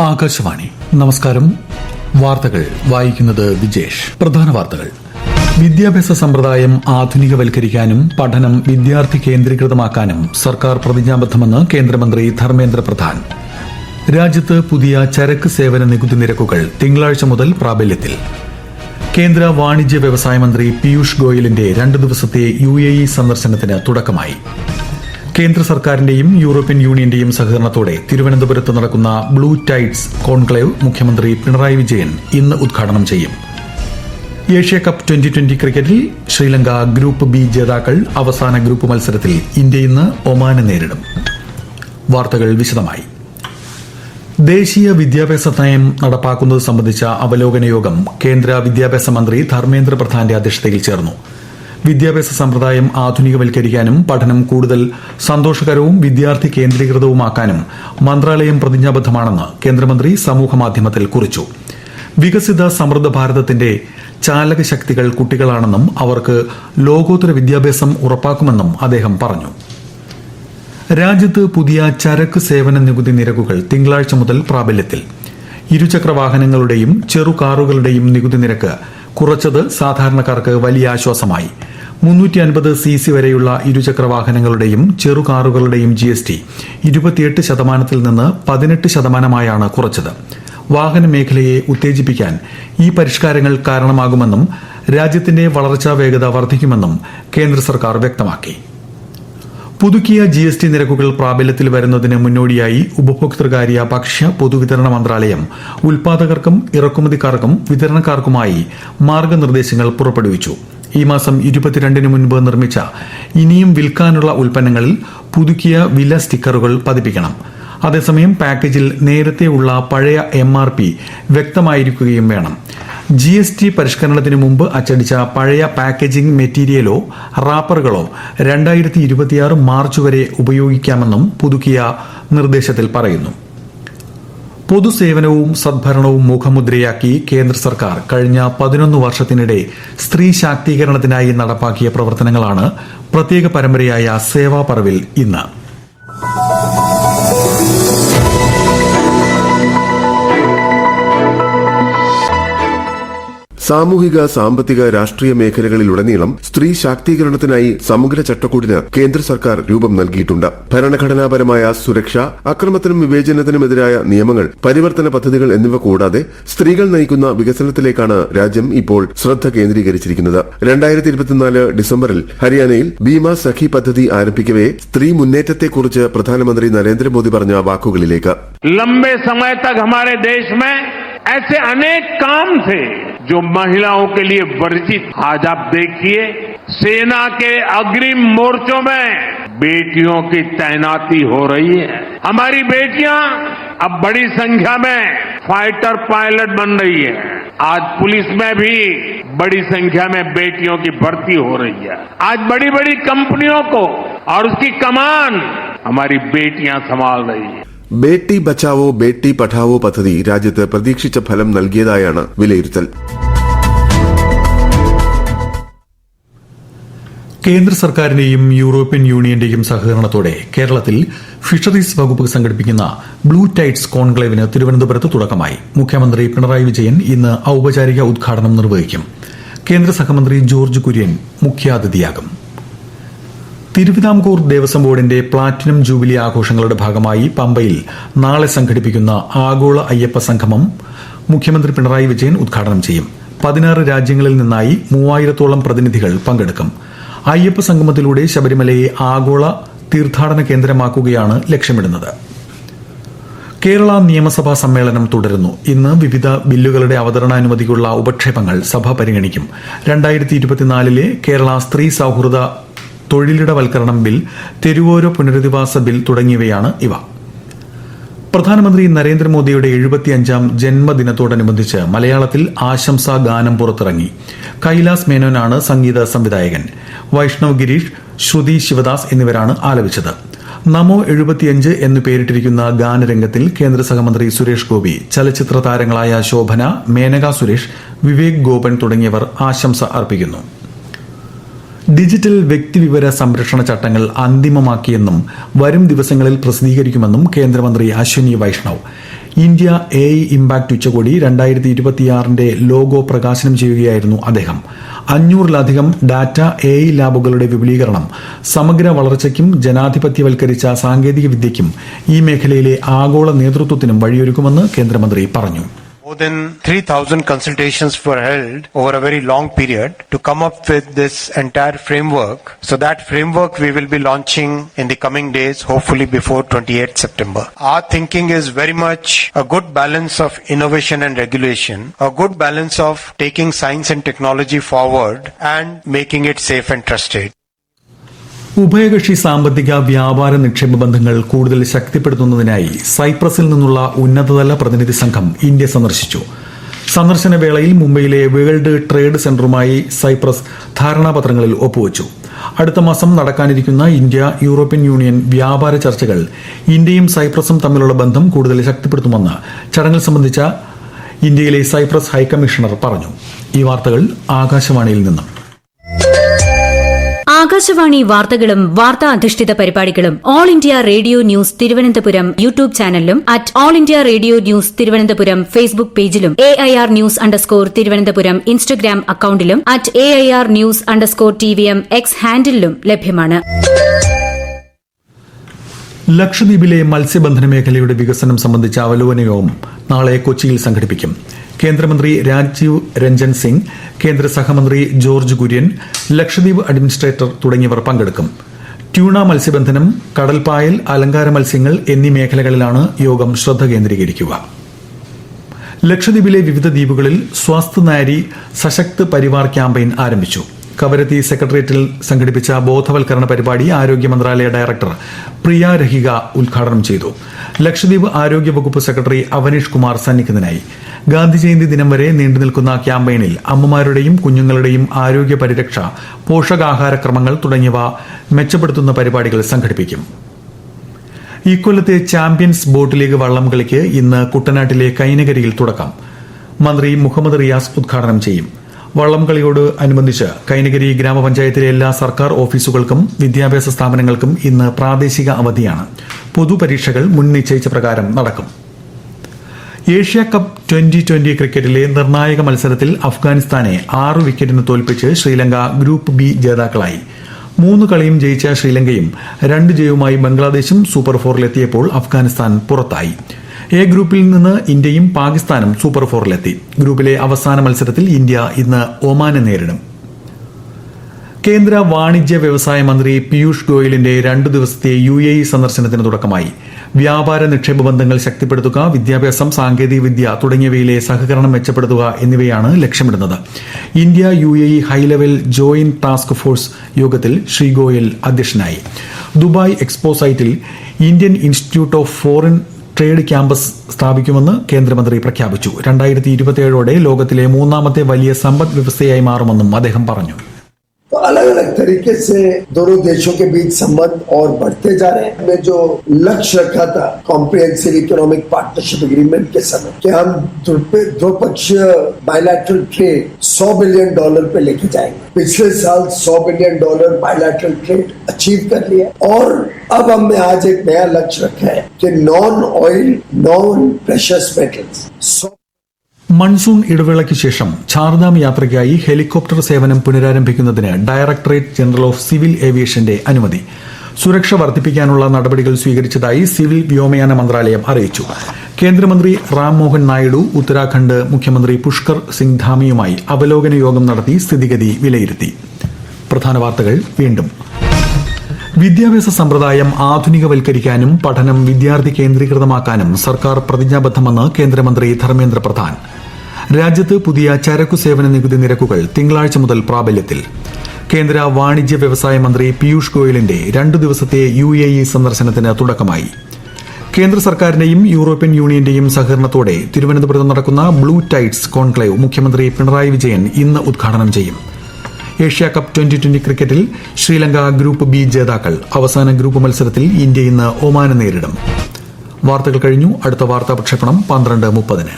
ആകാശവാണി. നമസ്കാരം. വാർത്തകൾ വായിക്കുന്നത് വിജേഷ്. പ്രധാന വാർത്തകൾ. വിദ്യാഭ്യാസ സമ്പ്രദായം ആധുനികവൽക്കരിക്കാനും പഠനം വിദ്യാർത്ഥി കേന്ദ്രീകൃതമാക്കാനും സർക്കാർ പ്രതിജ്ഞാബദ്ധമെന്ന് കേന്ദ്രമന്ത്രി ധർമ്മേന്ദ്ര പ്രധാൻ. രാജ്യത്ത് പുതിയ ചരക്ക് സേവന നികുതി നിരക്കുകൾ തിങ്കളാഴ്ച മുതൽ പ്രാബല്യത്തിൽ. കേന്ദ്ര വാണിജ്യ വ്യവസായ മന്ത്രി പീയൂഷ് ഗോയലിന്റെ രണ്ടു ദിവസത്തെ യു സന്ദർശനത്തിന് തുടക്കമായി. കേന്ദ്ര സർക്കാരിന്റെയും യൂറോപ്യൻ യൂണിയന്റെയും സഹകരണത്തോടെ തിരുവനന്തപുരത്ത് നടക്കുന്ന ബ്ലൂ ടൈഡ്സ് കോൺക്ലേവ് മുഖ്യമന്ത്രി പിണറായി വിജയൻ ഇന്ന് ഉദ്ഘാടനം ചെയ്യും. ഏഷ്യ കപ്പ് ട്വന്റി ട്വന്റി ക്രിക്കറ്റിൽ ശ്രീലങ്ക ഗ്രൂപ്പ് ബി ജേതാക്കൾ അവസാന ഗ്രൂപ്പ് മത്സരത്തിൽ ഇന്ത്യ ഇന്ന് ഒമാനെ നേരിടും. വാർത്തകൾ വിശദമായി. ദേശീയ വിദ്യാഭ്യാസ നയം നടപ്പാക്കുന്നത് സംബന്ധിച്ച അവലോകന യോഗം കേന്ദ്ര വിദ്യാഭ്യാസ മന്ത്രി ധർമ്മേന്ദ്ര പ്രധാന്റെ അധ്യക്ഷതയിൽ ചേർന്നു. വിദ്യാഭ്യാസ സമ്പ്രദായം ആധുനികവൽക്കരിക്കാനും പഠനം കൂടുതൽ സന്തോഷകരവും വിദ്യാർത്ഥി കേന്ദ്രീകൃതവുമാക്കാനും മന്ത്രാലയം പ്രതിജ്ഞാബദ്ധമാണെന്ന് കേന്ദ്രമന്ത്രി സമൂഹമാധ്യമത്തിൽ കുറിച്ചു. വികസിത സമൃദ്ധ ഭാരതത്തിന്റെ ചാലക ശക്തികൾ കുട്ടികളാണെന്നും അവർക്ക് ലോകോത്തര വിദ്യാഭ്യാസം ഉറപ്പാക്കുമെന്നും അദ്ദേഹം പറഞ്ഞു. രാജ്യത്ത് പുതിയ ചരക്ക് സേവന നികുതി നിരക്കുകൾ തിങ്കളാഴ്ച മുതൽ പ്രാബല്യത്തിൽ. ഇരുചക്ര വാഹനങ്ങളുടെയും ചെറു കാറുകളുടെയും നികുതി നിരക്ക് കുറച്ചത് സാധാരണക്കാർക്ക് വലിയ ആശ്വാസമായി. മുന്നൂറ്റി അൻപത് സി സി വരെയുള്ള ഇരുചക്ര വാഹനങ്ങളുടെയും ചെറു ജി എസ് ടി ഇരുപത്തിയെട്ട് ശതമാനത്തിൽ നിന്ന് പതിനെട്ട് ശതമാനമായാണ് കുറച്ചത്. വാഹന മേഖലയെ ഉത്തേജിപ്പിക്കാൻ ഈ പരിഷ്കാരങ്ങൾ കാരണമാകുമെന്നും രാജ്യത്തിന്റെ വളർച്ചാ വേഗത വർദ്ധിക്കുമെന്നും കേന്ദ്ര സർക്കാർ വ്യക്തമാക്കി. പുതുക്കിയ ജി എസ് ടി നിരക്കുകൾ പ്രാബല്യത്തിൽ വരുന്നതിന് മുന്നോടിയായി ഉപഭോക്തൃകാര്യ ഭക്ഷ്യ പൊതുവിതരണ മന്ത്രാലയം ഉൽപാദകർക്കും ഇറക്കുമതിക്കാർക്കും വിതരണക്കാർക്കുമായി മാർഗനിർദ്ദേശങ്ങൾ പുറപ്പെടുവിച്ചു. ഈ മാസം ഇരുപത്തിരണ്ടിന് മുൻപ് നിർമ്മിച്ച ഇനിയും വിൽക്കാനുള്ള ഉൽപ്പന്നങ്ങളിൽ പുതുക്കിയ വില സ്റ്റിക്കറുകൾ പതിപ്പിക്കണം. അതേസമയം പാക്കേജിൽ നേരത്തെ ഉള്ള പഴയ എം ആർ പി വ്യക്തമായിരിക്കുകയും വേണം. ജി എസ് ടി പരിഷ്കരണത്തിന് മുമ്പ് അച്ചടിച്ച പഴയ പാക്കേജിംഗ് മെറ്റീരിയലോ റാപ്പറുകളോ രണ്ടായിരത്തി മാർച്ച് വരെ ഉപയോഗിക്കാമെന്നും പുതുക്കിയ നിർദ്ദേശത്തിൽ പറയുന്നു. പൊതുസേവനവും സദ്ഭരണവും മുഖമുദ്രയാക്കി കേന്ദ്ര സർക്കാർ കഴിഞ്ഞ പതിനൊന്ന് വർഷത്തിനിടെ സ്ത്രീ ശാക്തീകരണത്തിനായി നടപ്പാക്കിയ പ്രവർത്തനങ്ങളാണ് പ്രത്യേക പരമ്പരയായ സേവാ പറവിൽ ഇന്ന്. സാമൂഹിക സാമ്പത്തിക രാഷ്ട്രീയ മേഖലകളിലുടനീളം സ്ത്രീ ശാക്തീകരണത്തിനായി സമഗ്ര ചട്ടക്കൂടിന് കേന്ദ്ര സർക്കാർ രൂപം നൽകിയിട്ടുണ്ട്. ഭരണഘടനാപരമായ സുരക്ഷ അക്രമത്തിനും വിവേചനത്തിനുമെതിരായ നിയമങ്ങൾ പരിവർത്തന പദ്ധതികൾ എന്നിവ കൂടാതെ സ്ത്രീകൾ നയിക്കുന്ന വികസനത്തിലേക്കാണ് രാജ്യം ഇപ്പോൾ ശ്രദ്ധ കേന്ദ്രീകരിച്ചിരിക്കുന്നത്. രണ്ടായിരത്തി ഇരുപത്തിനാല് ഡിസംബറിൽ ഹരിയാനയിൽ ഭീമ സഖി പദ്ധതി ആരംഭിക്കവേ സ്ത്രീ മുന്നേറ്റത്തെക്കുറിച്ച് പ്രധാനമന്ത്രി നരേന്ദ്രമോദി പറഞ്ഞ വാക്കുകളിലേക്ക്. ലംബേ സമയത്ത് ഹമാരെ ദേശ് ऐसे अनेक काम थे जो महिलाओं के लिए वर्जित। आज आप देखिए, सेना के अग्रिम मोर्चों में बेटियों की तैनाती हो रही है। हमारी बेटियाँ अब बड़ी संख्या में फाइटर पायलट बन रही है। आज पुलिस में भी बड़ी संख्या में बेटियों की भर्ती हो रही है। आज बड़ी बड़ी कंपनियों को और उसकी कमान हमारी बेटियाँ संभाल रही है। ബേട്ടി ബച്ചാവോ ബേട്ടി പഠാവോ പദ്ധതി രാജ്യത്ത് പ്രതീക്ഷിച്ച ഫലം നൽകിയതായാണ് വിലയിരുത്തൽ. കേന്ദ്ര സർക്കാരിന്റെയും യൂറോപ്യൻ യൂണിയന്റെയും സഹകരണത്തോടെ കേരളത്തിൽ ഫിഷറീസ് വകുപ്പ് സംഘടിപ്പിക്കുന്ന ബ്ലൂ ടൈറ്റ്സ് കോൺക്ലേവിന് തിരുവനന്തപുരത്ത് തുടക്കമായി. മുഖ്യമന്ത്രി പിണറായി വിജയൻ ഇന്ന് ഔപചാരിക ഉദ്ഘാടനം നിർവഹിക്കും. കേന്ദ്ര സഹമന്ത്രി ജോർജ് കുര്യൻ മുഖ്യാതിഥിയാകും. തിരുവിതാംകൂർ ദേവസ്വം ബോർഡിന്റെ പ്ലാറ്റിനം ജൂബിലി ആഘോഷങ്ങളുടെ ഭാഗമായി പമ്പയിൽ നാളെ സംഘടിപ്പിക്കുന്ന ആഗോള അയ്യപ്പ സംഗമം മുഖ്യമന്ത്രി പിണറായി വിജയൻ ഉദ്ഘാടനം ചെയ്യും. പതിനാറ് രാജ്യങ്ങളിൽ നിന്നായി മൂവായിരത്തോളം പ്രതിനിധികൾ പങ്കെടുക്കും. അയ്യപ്പ സംഗമത്തിലൂടെ ശബരിമലയെ ആഗോള തീർത്ഥാടന കേന്ദ്രമാക്കുകയാണ് ലക്ഷ്യമിടുന്നത്. കേരള നിയമസഭാ സമ്മേളനം തുടരുന്നു. ഇന്ന് വിവിധ ബില്ലുകളുടെ അവതരണാനുമതിക്കുള്ള ഉപക്ഷേപങ്ങൾ സഭ പരിഗണിക്കും. രണ്ടായിരത്തി ഇരുപത്തിനാലിലെ കേരള സ്ത്രീ സൌഹൃദ തൊഴിലിടവൽക്കരണം ബിൽ തെരുവോര പുനരധിവാസ ബിൽ തുടങ്ങിയവയാണ് ഇവ. പ്രധാനമന്ത്രി നരേന്ദ്രമോദിയുടെ എഴുപത്തിയഞ്ചാം ജന്മദിനത്തോടനുബന്ധിച്ച് മലയാളത്തിൽ ആശംസാ ഗാനം പുറത്തിറങ്ങി. കൈലാസ് മേനോനാണ് സംഗീത സംവിധായകൻ. വൈഷ്ണവ് ഗിരീഷ് ശ്രുതി ശിവദാസ് എന്നിവരാണ് ആലപിച്ചത്. നമോ എഴുപത്തിയഞ്ച് എന്ന് പേരിട്ടിരിക്കുന്ന ഗാനരംഗത്തിൽ കേന്ദ്ര സഹമന്ത്രി സുരേഷ് ഗോപി ചലച്ചിത്ര താരങ്ങളായ ശോഭന മേനക സുരേഷ് വിവേക് ഗോപൻ തുടങ്ങിയവർ ആശംസ അർപ്പിക്കുന്നു. ഡിജിറ്റൽ വ്യക്തിവിവര സംരക്ഷണ ചട്ടങ്ങൾ അന്തിമമാക്കിയെന്നും വരും ദിവസങ്ങളിൽ പ്രസിദ്ധീകരിക്കുമെന്നും കേന്ദ്രമന്ത്രി Ashwini Vaishnaw. India A I impact ഉച്ചകോടി രണ്ടായിരത്തി ഇരുപത്തിയാറിന്റെ ലോഗോ പ്രകാശനം ചെയ്യുകയായിരുന്നു അദ്ദേഹം. അഞ്ഞൂറിലധികം ഡാറ്റ എ ലാബുകളുടെ വിപുലീകരണം സമഗ്ര വളർച്ചയ്ക്കും ജനാധിപത്യവൽക്കരിച്ച സാങ്കേതിക വിദ്യയ്ക്കും ഈ മേഖലയിലെ ആഗോള നേതൃത്വത്തിനും വഴിയൊരുക്കുമെന്ന് കേന്ദ്രമന്ത്രി പറഞ്ഞു. More than 3,000 consultations were held over a very long period to come up with this entire framework. So that framework we will be launching in the coming days, hopefully before 28th September. Our thinking is very much a good balance of innovation and regulation, a good balance of taking science and technology forward and making it safe and trusted. ഉഭയകക്ഷി സാമ്പത്തിക വ്യാപാര നിക്ഷേപ ബന്ധങ്ങൾ കൂടുതൽ ശക്തിപ്പെടുത്തുന്നതിനായി സൈപ്രസിൽ നിന്നുള്ള ഉന്നതതല പ്രതിനിധി സംഘം ഇന്ത്യ സന്ദർശിച്ചു. സന്ദർശന വേളയിൽ മുംബൈയിലെ വേൾഡ് ട്രേഡ് സെന്ററുമായി സൈപ്രസ് ധാരണാപത്രങ്ങളിൽ ഒപ്പുവച്ചു. അടുത്ത മാസം നടക്കാനിരിക്കുന്ന ഇന്ത്യ യൂറോപ്യൻ യൂണിയൻ വ്യാപാര ചർച്ചകൾ ഇന്ത്യയും സൈപ്രസും തമ്മിലുള്ള ബന്ധം കൂടുതൽ ശക്തിപ്പെടുത്തുമെന്ന് ചടങ്ങിൽ സംബന്ധിച്ച ഇന്ത്യയിലെ സൈപ്രസ് ഹൈക്കമ്മീഷണർ പറഞ്ഞു. ഈ വാർത്തകൾ ആകാശവാണിയിൽ നിന്നും. ആകാശവാണി വാർത്തകളും വാർത്താ അധിഷ്ഠിത പരിപാടികളും All India Radio news Thiruvananthapuram YouTube ചാനലിലും at All India Radio news Thiruvananthapuram Facebook പേജിലും A I R news underscore Thiruvananthapuram Instagram അക്കൌണ്ടിലും at A I R news underscore T V M X ഹാൻഡിലും ലഭ്യമാണ്. ലക്ഷദ്വീപിലെ മത്സ്യബന്ധന മേഖലയുടെ വികസനം സംബന്ധിച്ച അവലോകന നാളെ കൊച്ചിയിൽ സംഘടിപ്പിക്കും. കേന്ദ്രമന്ത്രി രാജീവ് രഞ്ജൻ സിംഗ് കേന്ദ്ര സഹമന്ത്രി ജോർജ് കുര്യൻ ലക്ഷദ്വീപ് അഡ്മിനിസ്ട്രേറ്റർ തുടങ്ങിയവർ പങ്കെടുക്കും. ട്യൂണ മത്സ്യബന്ധനം കടൽപ്പായൽ അലങ്കാര മത്സ്യങ്ങൾ എന്നീ മേഖലകളിലാണ് യോഗം ശ്രദ്ധ കേന്ദ്രീകരിക്കുക. ലക്ഷദ്വീപിലെ വിവിധ ദ്വീപുകളിൽ സ്വാസ്ഥ് നാരി സശക്ത് പരിവാർ ക്യാമ്പയിൻ ആരംഭിച്ചു. കവരത്തി സെക്രട്ടേറിയറ്റിൽ സംഘടിപ്പിച്ച ബോധവൽക്കരണ പരിപാടി ആരോഗ്യ മന്ത്രാലയ ഡയറക്ടർ പ്രിയ രഹിക ഉദ്ഘാടനം ചെയ്തു. ലക്ഷദ്വീപ് ആരോഗ്യ വകുപ്പ് സെക്രട്ടറി അവനീഷ് കുമാർ സന്നിഹിതനായി. ഗാന്ധി ജയന്തി ദിനം വരെ നീണ്ടുനിൽക്കുന്ന ക്യാമ്പയിനിൽ അമ്മമാരുടെയും കുഞ്ഞുങ്ങളുടെയും ആരോഗ്യ പരിരക്ഷ പോഷകാഹാര ക്രമങ്ങൾ തുടങ്ങിയവ മെച്ചപ്പെടുത്തുന്ന പരിപാടികൾ സംഘടിപ്പിക്കും. ഇക്കൊല്ലത്തെ ചാമ്പ്യൻസ് ബോട്ട് ലീഗ് വള്ളം കളിക്ക് ഇന്ന് കുട്ടനാട്ടിലെ കൈനകരിയിൽ തുടക്കം. മന്ത്രി മുഹമ്മദ് റിയാസ് ഉദ്ഘാടനം ചെയ്യും. വള്ളംകളിയോട് അനുബന്ധിച്ച് കൈനഗരി ഗ്രാമപഞ്ചായത്തിലെ എല്ലാ സർക്കാർ ഓഫീസുകൾക്കും വിദ്യാഭ്യാസ സ്ഥാപനങ്ങൾക്കും ഇന്ന് പ്രാദേശിക അവധിയാണ്. പൊതുപരീക്ഷകൾ മുൻ നിശ്ചയിച്ച പ്രകാരം നടക്കും. ഏഷ്യ കപ്പ് ട്വന്റി ട്വന്റി ക്രിക്കറ്റിലെ നിർണായക മത്സരത്തിൽ അഫ്ഗാനിസ്ഥാനെ ആറ് വിക്കറ്റിന് തോൽപ്പിച്ച് ശ്രീലങ്ക ഗ്രൂപ്പ് ബി ജേതാക്കളായി. മൂന്ന് കളിയും ജയിച്ച ശ്രീലങ്കയും രണ്ട് ജയവുമായി ബംഗ്ലാദേശും സൂപ്പർ ഫോറിലെത്തിയപ്പോൾ അഫ്ഗാനിസ്ഥാൻ പുറത്തായി. എ ഗ്രൂപ്പിൽ നിന്ന് ഇന്ത്യയും പാകിസ്ഥാനും സൂപ്പർ ഫോറിലെത്തി. ഗ്രൂപ്പിലെ അവസാന മത്സരത്തിൽ ഇന്ത്യ ഇന്ന് ഒമാനെ നേരിടും. കേന്ദ്ര വാണിജ്യ വ്യവസായ മന്ത്രി പീയൂഷ് ഗോയലിന്റെ രണ്ടു ദിവസത്തെ യു എ ഇ സന്ദർശനത്തിന് തുടക്കമായി. വ്യാപാര നിക്ഷേപ ബന്ധങ്ങൾ ശക്തിപ്പെടുത്തുക വിദ്യാഭ്യാസം സാങ്കേതികവിദ്യ തുടങ്ങിയവയിലെ സഹകരണം മെച്ചപ്പെടുത്തുക എന്നിവയാണ് ലക്ഷ്യമിടുന്നത്. India U A E high level joint task force യോഗത്തിൽ ശ്രീ ഗോയൽ അധ്യക്ഷനായി. ദുബായ് എക്സ്പോ സൈറ്റിൽ Indian institute of foreign trade campus സ്ഥാപിക്കുമെന്ന് കേന്ദ്രമന്ത്രി പ്രഖ്യാപിച്ചു. രണ്ടായിരത്തി ഇരുപത്തിയേഴോടെ ലോകത്തിലെ മൂന്നാമത്തെ വലിയ സമ്പദ് വ്യവസ്ഥയായി മാറുമെന്നും അദ്ദേഹം പറഞ്ഞു. तो अलग अलग तरीके से दोनों देशों के बीच संबंध और बढ़ते जा रहे हैं। हमने जो लक्ष्य रखा था कॉम्प्रिहेंसिव इकोनॉमिक पार्टनरशिप एग्रीमेंट के समय, कि हम द्विपक्षीय बायलैटरल ट्रेड 100 बिलियन डॉलर पे लेके जाएँगे। पिछले साल 100 billion dollar bilateral trade achieve कर लिया और अब हमने आज एक नया लक्ष्य रखा है कि non oil non precious metals monsoon ഇടവേളയ്ക്ക് ശേഷം ചാർധാം യാത്രയ്ക്കായി ഹെലികോപ്റ്റർ സേവനം പുനരാരംഭിക്കുന്നതിന് ഡയറക്ടറേറ്റ് ജനറൽ ഓഫ് സിവിൽ ഏവിയേഷന്റെ അനുമതി. സുരക്ഷ വർദ്ധിപ്പിക്കാനുള്ള നടപടികൾ സ്വീകരിച്ചതായി സിവിൽ വ്യോമയാന മന്ത്രാലയം അറിയിച്ചു. കേന്ദ്രമന്ത്രി റാം മോഹൻ നായിഡു ഉത്തരാഖണ്ഡ് മുഖ്യമന്ത്രി പുഷ്കർ സിംഗ് ധാമിയുമായി അവലോകന യോഗം നടത്തി സ്ഥിതിഗതി വിലയിരുത്തി. പ്രധാന വാർത്തകൾ വീണ്ടും. വിദ്യാഭ്യാസ സമ്പ്രദായം ആധുനികവൽക്കരിക്കാനും പഠനം വിദ്യാർത്ഥി കേന്ദ്രീകൃതമാക്കാനും സർക്കാർ പ്രതിജ്ഞാബദ്ധമെന്ന് കേന്ദ്രമന്ത്രി ധർമ്മേന്ദ്ര പ്രധാൻ. രാജ്യത്ത് പുതിയ ചരക്കു സേവന നികുതി നിരക്കുകൾ തിങ്കളാഴ്ച മുതൽ പ്രാബല്യത്തിൽ. കേന്ദ്ര വാണിജ്യ വ്യവസായ മന്ത്രി പീയൂഷ് ഗോയലിന്റെ രണ്ടു ദിവസത്തെ യു എ ഇ സന്ദർശനത്തിന് തുടക്കമായി. കേന്ദ്ര സർക്കാരിന്റെയും യൂറോപ്യൻ യൂണിയന്റെയും സഹകരണത്തോടെ തിരുവനന്തപുരത്ത് നടക്കുന്ന ബ്ലൂ ടൈറ്റ്സ് കോൺക്ലേവ് മുഖ്യമന്ത്രി പിണറായി വിജയൻ ഇന്ന് ഉദ്ഘാടനം ചെയ്യും. ഏഷ്യ കപ്പ് ട്വന്റി ട്വന്റി ക്രിക്കറ്റിൽ ശ്രീലങ്ക ഗ്രൂപ്പ് ബി ജേതാക്കൾ അവസാന ഗ്രൂപ്പ് മത്സരത്തിൽ ഇന്ത്യ ഇന്ന് ഒമാനെ നേരിടും. വാർത്തകൾ കഴിഞ്ഞു. അടുത്ത വാർത്താ പ്രക്ഷേപണം പന്ത്രണ്ട് മുപ്പതിന്.